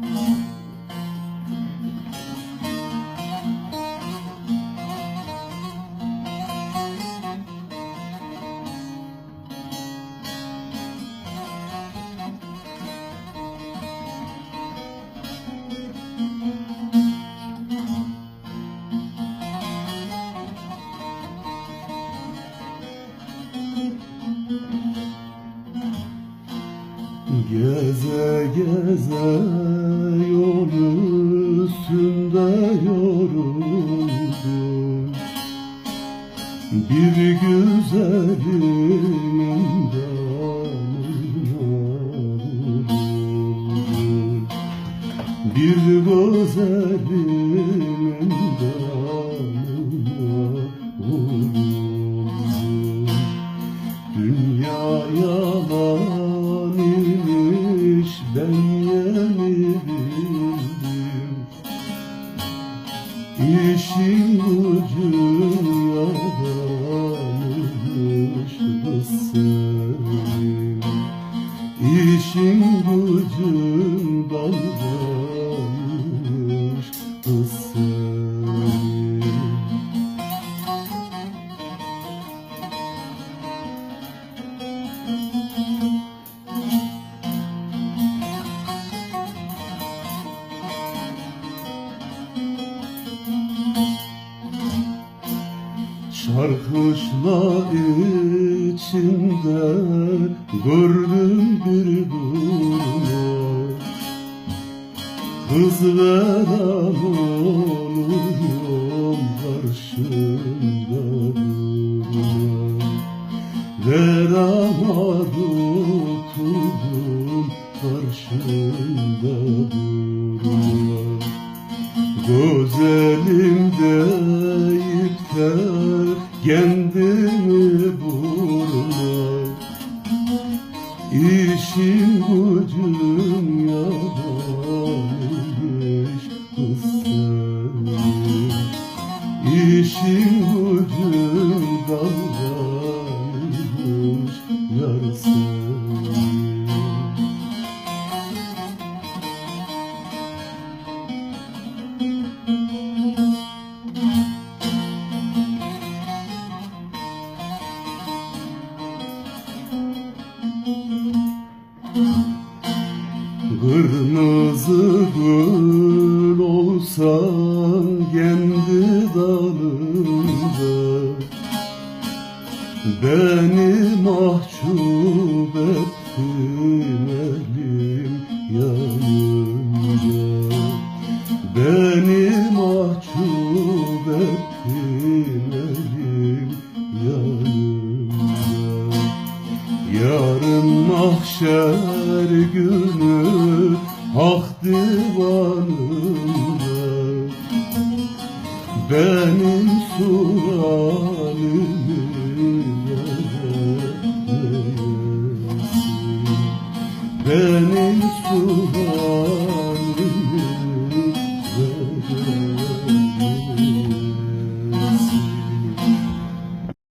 Música Geze geze yol üstünde yoruldum. Bir vuruldum Bir güzelimin İşin gücün yalanmış kızım İşin gücün dalgamış Şarkışla içinde gördüm bir durma Kız veren oluyorum karşımda durma Verama tutundum karşımda Güzelim deyip de kendimi vurma İşim gücüm Kırmızı gül olsan kendi dalında Beni mahcup ettin elim yanında Beni mahcup Yarın mahşer günü hak divanında Benim sualimi Benim sualimi